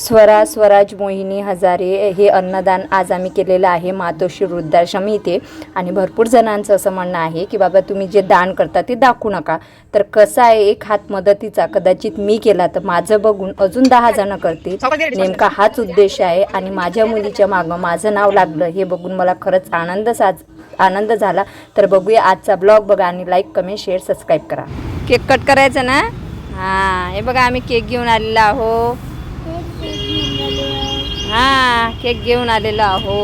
स्वरा स्वराज मोहिनी हजारे हे अन्नदान आज आम्ही केलेलं आहे मातोश्री वृद्धाश्रम इथे. आणि भरपूर जणांचं असं म्हणणं आहे की बाबा तुम्ही जे दान करता ते दाखवू नका. तर कसं आहे एक हात मदतीचा? कदाचित मी केला तर माझं बघून अजून दहा जणं करतील. नेमका हाच उद्देश आहे. आणि माझ्या मुलीच्या मागं माझं नाव लागलं हे बघून मला खरंच आनंद साज आनंद झाला. तर बघूया आजचा ब्लॉग बघा आणि लाईक कमेंट शेअर सबस्क्राईब करा. केक कट करायचं ना? हां हे बघा आम्ही केक घेऊन आलेलो आहो हां केक घेऊन आलेलो आहो.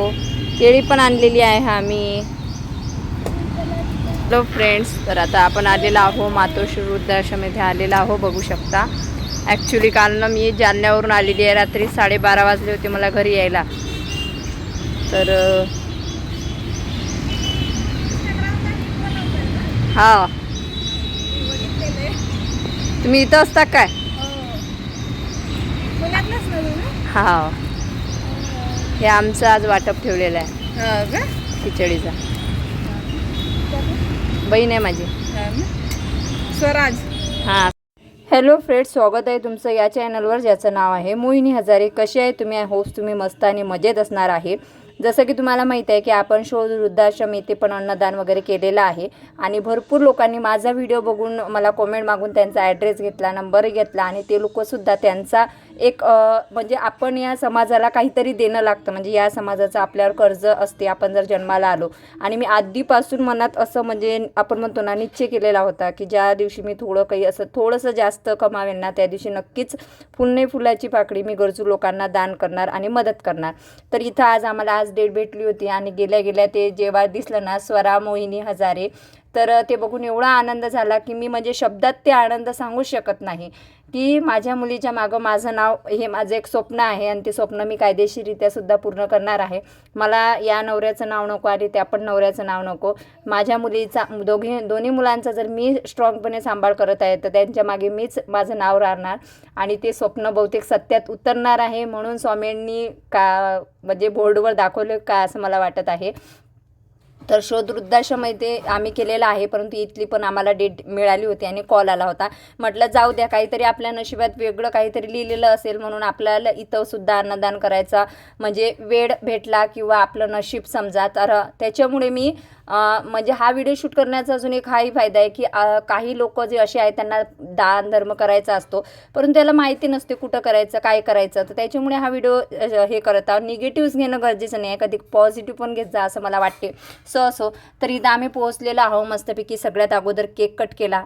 केळी पण आणलेली आहे आम्ही. हॅलो फ्रेंड्स तर आता आपण आलेलो आहो मातोश्री वृद्धाश्रम आलेलो आहो बघू शकता. ॲक्च्युली काल ना मी जालन्यावरून आलेली आहे रात्री साडेबारा वाजले होते मला घरी यायला. तर हा. तुम्ही इथं असता काय? हा. हे आमचं आज वाटप ठेवलेलं आहे. खिचडीचा. बहीण आहे माझी. स्वराज. हां. हॅलो फ्रेंड्स स्वागत आहे तुमचं या चॅनलवर ज्याचं नाव आहे मोहिनी हजारे. कसे आहे तुम्ही? आय होप तुम्ही मस्त आणि मजेत असणार आहे. जसं की तुम्हाला माहीत आहे की आपण शोध वृद्धाश्रम येथे पण अन्नदान वगैरे केलेलं आहे. आणि भरपूर लोकांनी माझा व्हिडिओ बघून मला कॉमेंट मागून त्यांचा ॲड्रेस घेतला नंबर घेतला आणि ते लोकंसुद्धा त्यांचा एक म्हणजे आपण या समाजाला काहीतरी देणं लागतं. म्हणजे या समाजाचं आपल्यावर कर्ज असते आपण जर जन्माला आलो. आणि मी आधीपासून मनात असं म्हणजे आपण म्हणतो ना निश्चय केलेला होता की ज्या दिवशी मी थोडं काही असं थोडंसं जास्त कमावेन ना त्या दिवशी नक्कीच फुलणे फुलाची पाकळी मी गरजू लोकांना दान करणार आणि मदत करणार. तर इथं आज आम्हाला आज डेट भेटली होती आणि गेल्या गेल्या ते जेव्हा दिसलं ना स्वरा मोहिनी हजारे तर ते बघून एवढा आनंद झाला की मी म्हणजे शब्दात ते आनंद सांगू शकत नाही. की माझ्या मुलीच्या मागं माझं नाव हे माझं एक स्वप्न आहे आणि ते स्वप्न मी कायदेशीररित्या सुद्धा पूर्ण करणार आहे. मला या नवऱ्याचं नाव नको आणि त्या पण नवऱ्याचं नाव नको. माझ्या मुलीचा दोघी दोन्ही मुलांचा जर मी स्ट्रॉंगपणे सांभाळ करत आहे तर त्यांच्या मागे मीच माझं नाव राहणार आणि ते स्वप्न बहुतेक सत्यात उतरणार आहे म्हणून स्वामींनी का म्हणजे बोर्डवर दाखवलं का असं मला वाटत आहे. तर शोध वृद्धाश्रम इथे आम्ही केलेला आहे परंतु इथली पण आम्हाला डेट मिळाली होती आणि कॉल आला होता. म्हटलं जाऊ द्या काहीतरी आपल्या नशिबात वेगळं काहीतरी लिहिलेलं असेल म्हणून आपल्याला इथं सुद्धा अन्नदान करायचा. म्हणजे वेळ भेटला किंवा आपलं नशीब समजा तर त्याच्यामुळे मी म्हणजे हा व्हिडिओ शूट करण्याचा अजून एक हाही फायदा आहे की काही लोक जे असे आहेत त्यांना दान धर्म करायचा असतो. परंतु त्याला माहिती नसते कुठं करायचं काय करायचं. तर त्याच्यामुळे हा व्हिडिओ हे करत आहोत. निगेटिव्ह घेणं गरजेचं नाही. आहे कधी पॉझिटिव्ह पण घेत जा असं मला वाटते. सो असो तर इथं आम्ही पोहोचलेलो आहो मस्तपैकी. सगळ्यात अगोदर केक कट केला.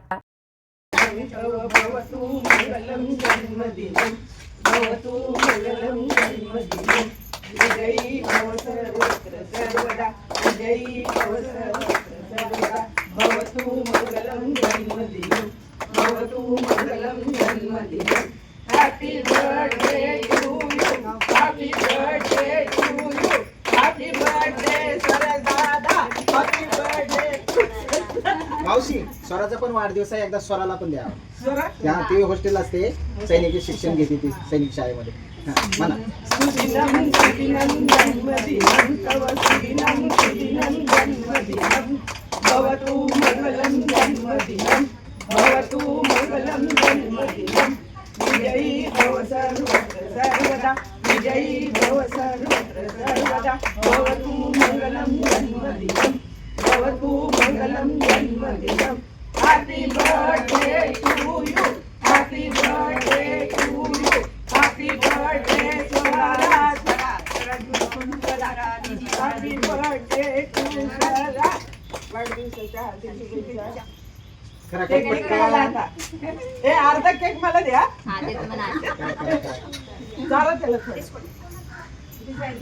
मावशी स्वराचा पण वाढदिवस आहे एकदा स्वराला पण द्या स्वराज. त्या ते हॉस्टेल असते सैनिकी शिक्षण घेते ती सैनिक शाळेमध्ये हा, म्हणा सुदिनं सुदिनं जन्मदिनं तव सुदिनं Happy birthday to you. Happy birthday to you. Happy birthday to Sarah. Happy birthday to Sarah. वाढदिवसाच्या हार्दिक शुभेच्छा. केक केक आता. हे अर्धा केक मला द्या जरा त्याला थोडं.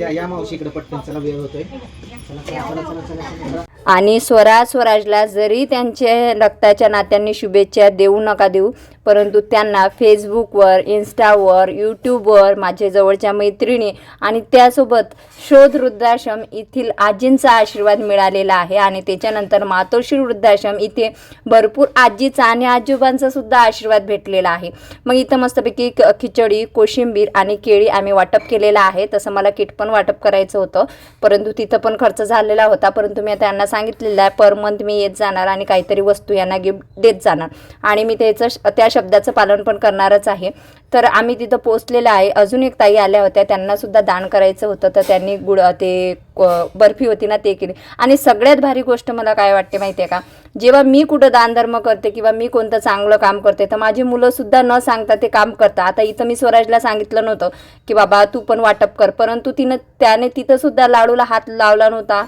या या मावशीकडे पटकन चला वेळ होतोय चला चला चला चला चला चला आणि स्वराज स्वराजला जरी त्यांचे रक्ताच्या नात्यांनी शुभेच्छा देऊ नका देऊ परंतु त्यांना फेसबुकवर इन्स्टावर यूट्यूबवर माझ्या जवळच्या मैत्रिणी आणि त्यासोबत शोध वृद्धाश्रम येथील आजींचा आशीर्वाद मिळालेला आहे. आणि त्याच्यानंतर मातोश्री वृद्धाश्रम इथे भरपूर आजीचा आणि आजोबांचा सुद्धा आशीर्वाद भेटलेला आहे. मग इथं मस्तपैकी क- खिचडी कोशिंबीर आणि केळी आम्ही वाटप केलेलं आहे. तसं मला किट पण वाटप करायचं होतं. परंतु तिथं पण खर्च झालेला होता. परंतु मी त्यांना सांगितलेलं आहे पर मंथ मी येत जाणार आणि काहीतरी वस्तू यांना गिफ्ट देत जाणार. आणि मी त्याचं श- त्या शब्दाचं पालन पण करणारच आहे. तर आम्ही तिथं पोचलेलं आहे. अजून एक ताई आल्या होत्या. त्यांना सुद्धा दान करायचं होतं. तर त्यांनी गुड ते बर्फी होती ना ते केली. आणि सगळ्यात भारी गोष्ट मला काय वाटते माहिती आहे का? जेव्हा मी कुठं दानधर्म करते किंवा मी कोणतं चांगलं काम करते तर माझी मुलंसुद्धा न सांगता ते काम करतात. आता इथं मी स्वराजला सांगितलं नव्हतं की बाबा तू पण वाटप कर. परंतु तिनं त्याने तिथं सुद्धा लाडूला हात लावला नव्हता.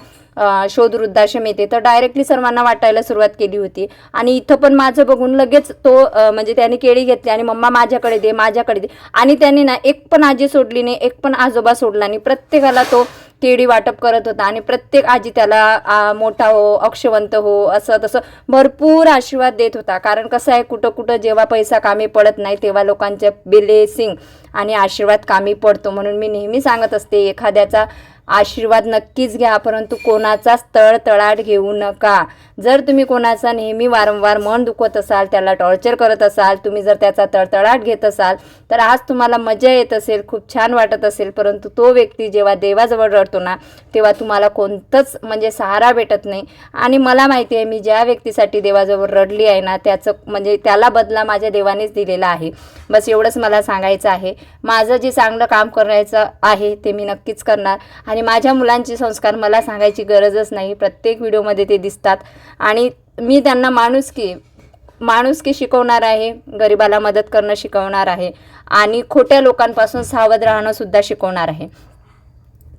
शोध वृद्धाश्रम येते. तर डायरेक्टली सर्वांना वाटायला सुरुवात केली होती. आणि इथं पण माझं बघून लगेच तो म्हणजे त्याने केळी घेतली आणि मम्मा माझ्याकडे दे माझ्याकडे दे. आणि त्याने ना एक पण आजी सोडली नाही एक पण आजोबा सोडला नाही. प्रत्येकाला तो केळी वाटप करत होता आणि प्रत्येक आजी त्याला मोठा हो अक्षवंत हो असं तसं भरपूर आशीर्वाद देत होता. कारण कसं आहे कुठं कुठं जेव्हा पैसा कामी पडत नाही तेव्हा लोकांच्या ब्लेसिंग आणि आशीर्वाद कामी पडतो म्हणून मी नेहमी सांगत असते एखाद्याचा आशीर्वाद नक्कीच घ्या परंतु कोणाचाच तळतळाट घेऊ नका. जर तुम्ही कोणाचा नेहमी वारंवार मन दुखवत असाल त्याला टॉर्चर करत असाल तुम्ही जर त्याचा तळतळाट घेत असाल तर आज तुम्हाला मजा येत असेल खूप छान वाटत असेल परंतु तो व्यक्ती जेव्हा देवाजवळ रडतो ना तेव्हा तुम्हाला कोणतंच म्हणजे सहारा भेटत नाही. आणि मला माहिती आहे मी ज्या व्यक्तीसाठी देवाजवळ रडली आहे ना त्याचं म्हणजे त्याला बदला माझ्या देवानेच दिलेला आहे. बस एवढंच मला सांगायचं आहे. माझं जे चांगलं काम करायचं आहे ते मी नक्कीच करणार. आणि माझ्या मुलांचे संस्कार मला सांगायची गरजच नाही. प्रत्येक व्हिडिओमध्ये ते दिसतात. आणि मी त्यांना माणुसकी माणुसकी शिकवणार आहे गरिबाला मदत करणं शिकवणार आहे आणि खोट्या लोकांपासून सावध राहणंसुद्धा शिकवणार आहे.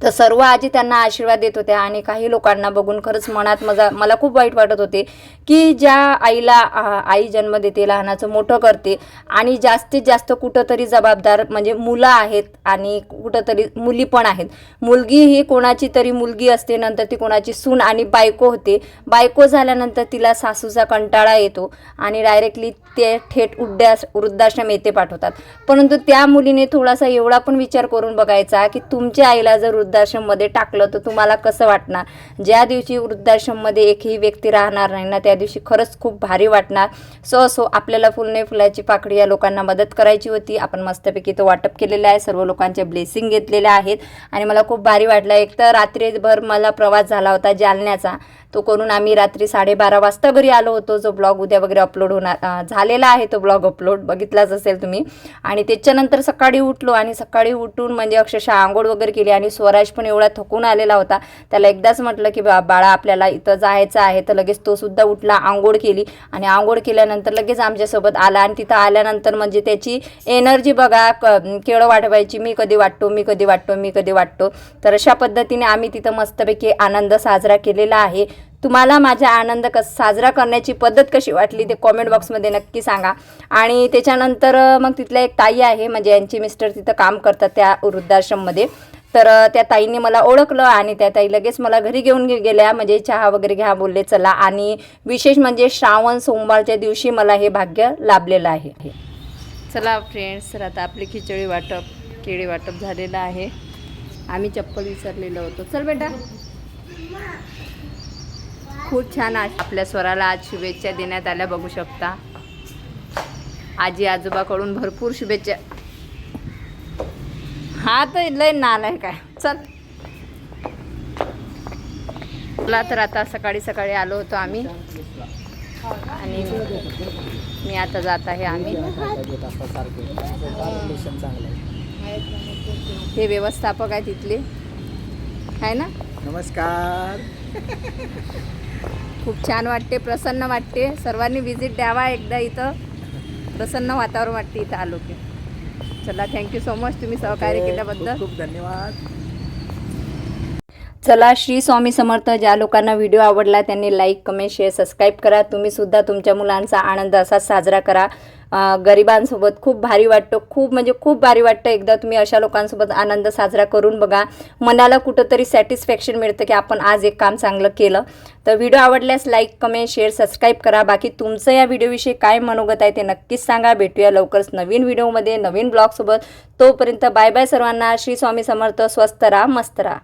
तर सर्व आजी त्यांना आशीर्वाद देत होत्या आणि काही लोकांना बघून खरंच मनात मजा मला खूप वाईट वाटत होते की ज्या आईला आई जन्म देते लहानाचं मोठं करते आणि जास्तीत जास्त कुठंतरी जबाबदार म्हणजे मुलं आहेत आणि कुठंतरी मुली पण आहेत. मुलगी ही कोणाची तरी मुलगी असते नंतर ती कोणाची सून आणि बायको होते. बायको झाल्यानंतर तिला सासूचा कंटाळा येतो आणि डायरेक्टली ते थेट उड्डास वृद्धाश्रम येथे पाठवतात. परंतु त्या मुलीने थोडासा एवढा पण विचार करून बघायचा की तुमच्या आईला जर वृद्धाश्रममध्ये टाकलं तर तुम्हाला कसं वाटणार? ज्या दिवशी वृद्धाश्रममध्ये एकही व्यक्ती राहणार नाही ना त्या दिवशी खरंच खूप भारी वाटणार. सो असो आपल्याला फुलने फुलाची पाकळी या लोकांना मदत करायची होती. आपण मस्तपैकी तो वाटप केलेलं आहे. सर्व लोकांचे ब्लेसिंग घेतलेले आहेत. आणि मला खूप भारी वाटलं. एक तर रात्रीभर मला प्रवास झाला होता जालन्याचा. तो करून आम्ही रात्री साडेबारा वाजता घरी आलो होतो. जो ब्लॉग उद्या वगैरे अपलोड होणार झालेला आहे तो ब्लॉग अपलोड बघितलाच असेल तुम्ही. आणि त्याच्यानंतर सकाळी उठलो आणि सकाळी उठून म्हणजे अक्षरशः आंघोळ वगैरे केली आणि स्वराज पण एवढा थकून आलेला होता. त्याला एकदाच म्हटलं की बा बाळा आपल्याला इथं जायचं आहे. तर लगेच तो सुद्धा उठला आंघोळ केली आणि आंघोळ केल्यानंतर लगेच आमच्यासोबत आला आणि तिथं आल्यानंतर म्हणजे त्याची एनर्जी बघा क केळं वाटवायची मी कधी वाटतो मी कधी वाटतो मी कधी वाटतो. तर अशा पद्धतीने आम्ही तिथं मस्तपैकी आनंद साजरा केलेला आहे. तुम्हाला माझा आनंद कस साजरा करण्याची पद्धत कशी वाटली ते कॉमेंट बॉक्समध्ये नक्की सांगा. आणि त्याच्यानंतर मग तिथल्या एक ताई आहे म्हणजे यांचे मिस्टर तिथं काम करतात त्या वृद्धाश्रममध्ये. तर त्या ताईने मला ओळखलं आणि त्या ताई लगेच मला घरी घेऊन गेल्या म्हणजे चहा वगैरे घ्या बोलले चला. आणि विशेष म्हणजे श्रावण सोमवारच्या दिवशी मला हे भाग्य लाभलेलं आहे. चला फ्रेंड्स तर आता आपली खिचडी वाटप केळी वाटप झालेलं आहे. आम्ही चप्पल विसरलेलो होतो. चल बेटा. खूप छान आज आपल्या स्वराला आज शुभेच्छा देण्यात आल्या बघू शकता. आजी आजोबाकडून भरपूर शुभेच्छा. हा तर लय नाल आहे काय. चल. तुला तर आता सकाळी सकाळी आलो होतो आम्ही. आणि मी आता जात आहे आम्ही. हे व्यवस्थापक आहे तिथले आहे ना? नमस्कार. खूप छान वाटते प्रसन्न वाटते. सर्वांनी व्हिजिट द्यावा एकदा इथं. प्रसन्न वातावरण वाटते इथं आलो की चला थँक्यू सो मच तुम्ही सहकार्य केल्याबद्दल. खूप धन्यवाद. चला श्री स्वामी समर्थ ज्या लोकांना व्हिडिओ आवडला त्यांनी लाईक कमेंट शेअर सबस्क्राईब करा. तुम्ही सुद्धा तुमच्या मुलांचा आनंद असाच साजरा करा. गरिबांसोबत खूप भारी वाटतं. खूप म्हणजे खूप भारी वाटतं. एकदा तुम्ही अशा लोकांसोबत आनंद साजरा करून बघा. मनाला कुठंतरी सॅटिस्फॅक्शन मिळतं की आपण आज एक काम चांगलं केलं. तर व्हिडिओ आवडल्यास लाईक कमेंट शेअर सबस्क्राईब करा. बाकी तुमचं या व्हिडिओविषयी काय मनोगत आहे ते नक्कीच सांगा. भेटूया लवकरच नवीन व्हिडिओमध्ये नवीन ब्लॉगसोबत तोपर्यंत बाय बाय सर्वांना. श्री स्वामी समर्थ. स्वस्त राहा मस्त राहा.